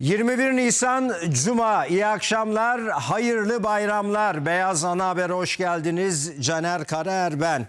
21 Nisan Cuma. İyi akşamlar, hayırlı bayramlar. Beyaz Ana Haber'e hoş geldiniz. Caner Karaer ben.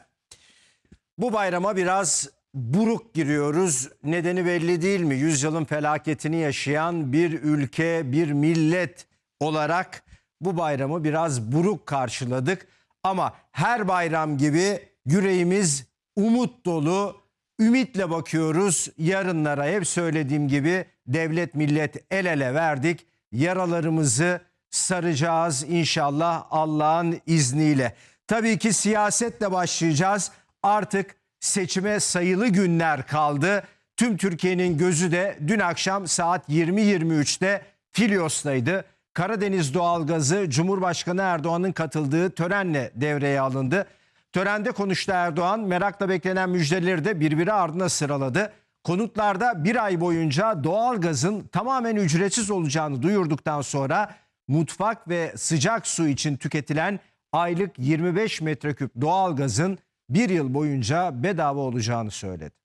Bu bayrama biraz buruk giriyoruz. Nedeni belli değil mi? Yüzyılın felaketini yaşayan bir ülke, bir millet olarak bu bayramı biraz buruk karşıladık. Ama her bayram gibi yüreğimiz umut dolu, ümitle bakıyoruz yarınlara. Hep söylediğim gibi devlet millet el ele verdik. Yaralarımızı saracağız inşallah Allah'ın izniyle. Tabii ki siyasetle başlayacağız. Artık seçime sayılı günler kaldı. Tüm Türkiye'nin gözü de dün akşam saat 20.23'te Filyos'taydı. Karadeniz doğalgazı Cumhurbaşkanı Erdoğan'ın katıldığı törenle devreye alındı. Törende konuştu Erdoğan. Merakla beklenen müjdeleri de birbiri ardına sıraladı. Konutlarda bir ay boyunca doğalgazın tamamen ücretsiz olacağını duyurduktan sonra mutfak ve sıcak su için tüketilen aylık 25 metreküp doğalgazın bir yıl boyunca bedava olacağını söyledi.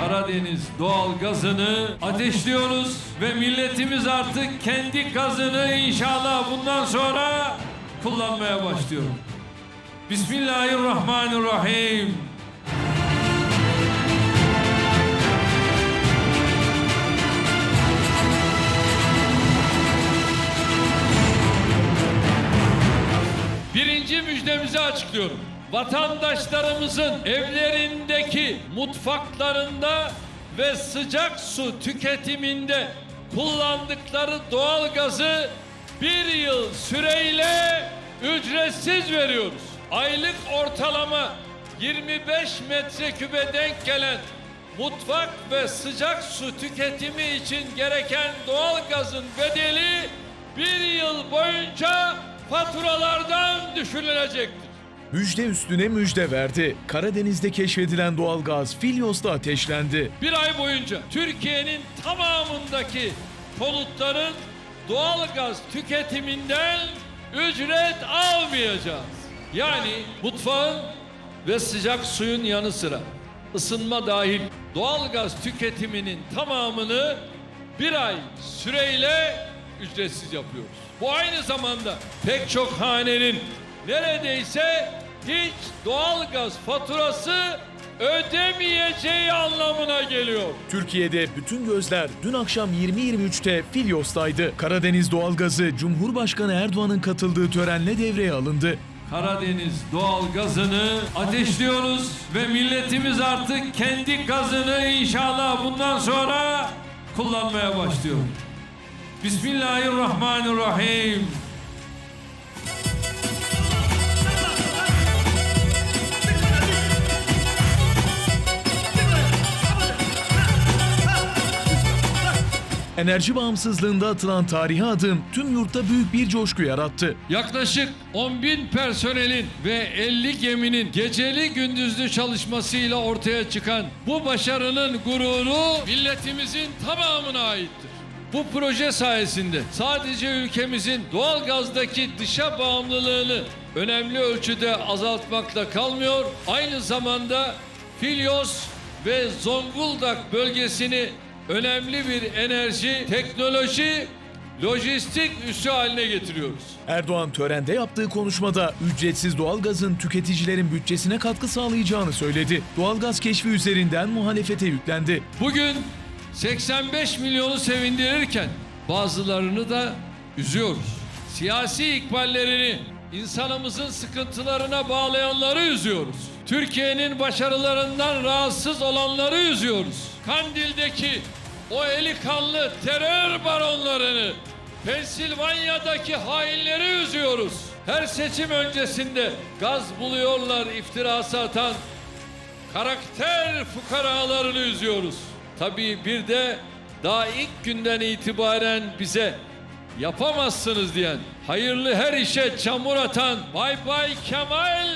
Karadeniz doğal gazını ateşliyoruz ve milletimiz artık kendi gazını inşallah bundan sonra kullanmaya başlıyor. Bismillahirrahmanirrahim. Birinci müjdemizi açıklıyorum. Vatandaşlarımızın evlerindeki mutfaklarında ve sıcak su tüketiminde kullandıkları doğal gazı bir yıl süreyle ücretsiz veriyoruz. Aylık ortalama 25 metrekübe denk gelen mutfak ve sıcak su tüketimi için gereken doğal gazın bedeli bir yıl boyunca faturalardan düşürülecektir. Müjde üstüne müjde verdi. Karadeniz'de keşfedilen doğalgaz Filyos'ta ateşlendi. Bir ay boyunca Türkiye'nin tamamındaki konutların doğalgaz tüketiminden ücret almayacağız. Yani mutfağın ve sıcak suyun yanı sıra ısınma dahil doğalgaz tüketiminin tamamını bir ay süreyle ücretsiz yapıyoruz. Bu aynı zamanda pek çok hanenin neredeyse hiç doğalgaz faturası ödemeyeceği anlamına geliyor. Türkiye'de bütün gözler dün akşam 20.23'te Filyos'taydı. Karadeniz doğalgazı Cumhurbaşkanı Erdoğan'ın katıldığı törenle devreye alındı. Karadeniz doğal gazını ateşliyoruz ve milletimiz artık kendi gazını inşallah bundan sonra kullanmaya başlıyor. Bismillahirrahmanirrahim. Enerji bağımsızlığında atılan tarihi adım tüm yurtta büyük bir coşku yarattı. Yaklaşık 10 bin personelin ve 50 geminin geceli gündüzlü çalışmasıyla ortaya çıkan bu başarının gururu milletimizin tamamına aittir. Bu proje sayesinde sadece ülkemizin doğal gazdaki dışa bağımlılığını önemli ölçüde azaltmakla kalmıyor, aynı zamanda Filyos ve Zonguldak bölgesini önemli bir enerji, teknoloji, lojistik üssü haline getiriyoruz. Erdoğan törende yaptığı konuşmada ücretsiz doğalgazın tüketicilerin bütçesine katkı sağlayacağını söyledi. Doğalgaz keşfi üzerinden muhalefete yüklendi. Bugün 85 milyonu sevindirirken bazılarını da üzüyoruz. Siyasi ikballerini insanımızın sıkıntılarına bağlayanları üzüyoruz. Türkiye'nin başarılarından rahatsız olanları üzüyoruz. Kandil'deki o eli kanlı terör baronlarını, Pensilvanya'daki hainleri üzüyoruz. Her seçim öncesinde gaz buluyorlar iftirası atan karakter fukaralarını üzüyoruz. Tabii bir de daha ilk günden itibaren bize yapamazsınız diyen, hayırlı her işe çamur atan Bay Bay Kemal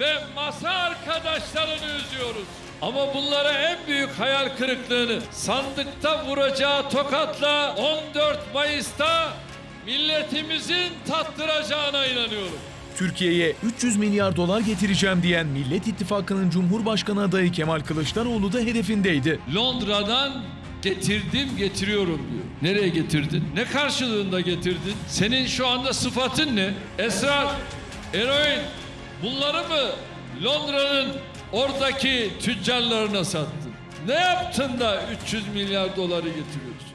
ve masa arkadaşlarını üzüyoruz. Ama bunlara en büyük hayal kırıklığını sandıkta vuracağı tokatla 14 Mayıs'ta milletimizin tattıracağına inanıyorum. Türkiye'ye 300 milyar dolar getireceğim diyen Millet İttifakı'nın Cumhurbaşkanı adayı Kemal Kılıçdaroğlu da hedefindeydi. Londra'dan getirdim getiriyorum diyor. Nereye getirdin? Ne karşılığında getirdin? Senin şu anda sıfatın ne? Esrar, eroin bunları mı Londra'nın oradaki tüccarlarına sattın? Ne yaptın da 300 milyar doları getiriyorsun?